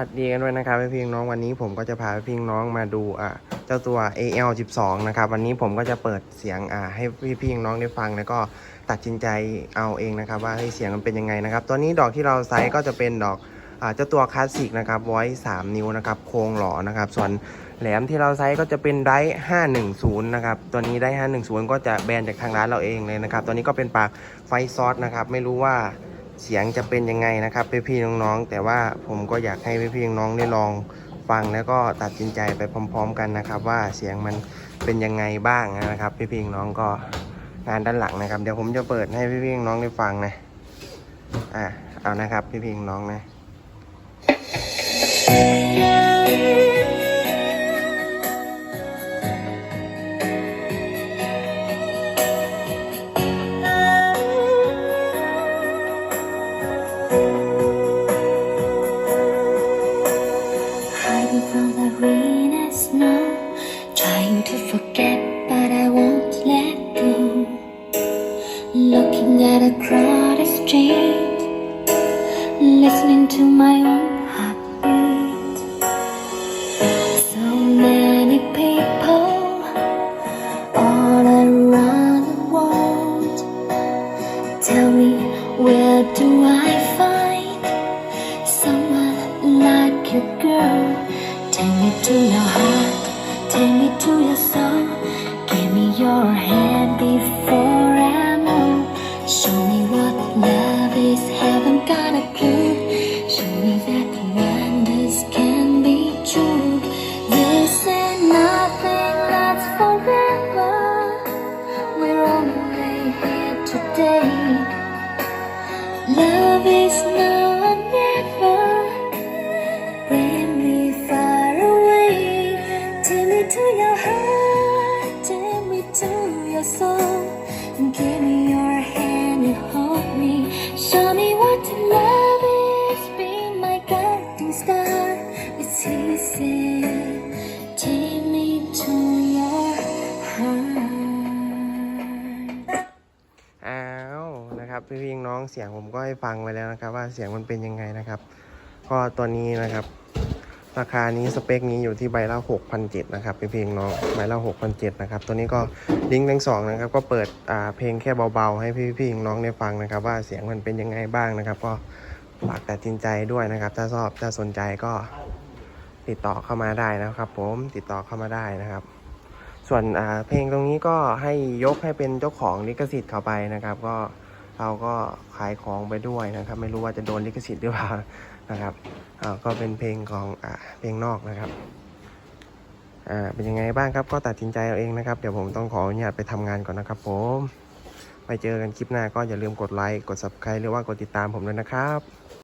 สวัสดีกันด้วยนะครับพี่พี่น้องวันนี้ผมก็จะพาพี่พิงน้องมาดูอ่าเจ้าตัว AL 12 นะครับวันนี้ผมก็จะเปิดเสียงอ่าให้พี่พี่น้องได้ฟังแล้วก็ตัดสินใจเอาเองนะครับว่าให้เสียงมันเป็นยังไงนะครับตัวนี้ดอกที่เราใช้ก็จะเป็นดอกอ่าเจ้าตัวคลาสสิกนะครับไว้3นิ้วนะครับโครงหล่อนะครับส่วนแหลมที่เราใช้ก็จะเป็นได510นะครับตัวนี้ได510 ก็จะแบรนด์จากทางร้านเราเองเลยนะครับตัวนี้ก็เป็นปากไฟซอสนะครับไม่รู้ว่า เสียงจะเป็นยังไงนะครับพี่พี่ๆน้องๆ แต่ว่าผมก็อยากให้พี่พี่ๆน้องๆได้ลองฟังแล้วก็ตัดสินใจไปพร้อม ๆ กันนะครับ ว่าเสียงมันเป็นยังไงบ้างนะครับ พี่พี่ๆน้องก็งานด้านหลังนะครับ เดี๋ยวผมจะเปิดให้พี่พี่ๆน้องๆได้ฟังนะอ่าเอานะครับ พี่พี่ๆน้องๆนะ From the rain and snow, trying to forget, but I won't let go. Looking at a crowded street, listening to my own heartbeat. So many people all around the world. Tell me, where do I find? To your heart, take me to your soul. Give me your hand before I move. Show me what love is, haven't got a clue. Show me that wonders can be true. This ain't nothing that's forever. We're only here today. Love is now your soul. Give me your hand and hold me. Show me what love is. Be my guiding star. It's easy. Take me to your heart. อ้าวนะครับพี่พี่ๆน้องๆเสียงผมก็ให้ฟังไปแล้วนะครับ ว่าเสียงมันเป็นยังไงนะครับ ก็ตัวนี้นะครับ ราคานี้สเปคนี้อยู่ที่ใบละ6,700นะครับพี่พี่ๆน้องใบละ6,700นะครับตัวนี้ก็ลิงก์ทั้งสองนะครับก็เปิดเพลงแค่เบาๆ ให้พี่พี่ๆน้องได้ฟังนะครับ ว่าเสียงมันเป็นยังไงบ้างนะครับ ก็ฝากตัดสินใจด้วยนะครับ ถ้าชอบถ้าสนใจก็ติดต่อเข้ามาได้นะครับผมติดต่อเข้ามาได้นะครับ ส่วนเพลงตรงนี้ก็ให้ยกให้เป็นเจ้าของลิขสิทธิ์เข้าไปนะครับ ก็ เราก็ขายของไปด้วยนะครับ ไม่รู้ว่าจะโดนลิขสิทธิ์หรือเปล่านะครับก็เป็นเพลงของอเพลงนอกนะครับเป็นยังไงบ้างครับก็ตัดสินใจเอาเองนะครับ เดี๋ยวผมต้องขออนุญาตไปทำงานก่อนนะครับผมไปเจอกันคลิปหน้าก็อย่าลืมกดไลค์กด subscribe หรือว่ากดติดตามผมด้วยนะครับ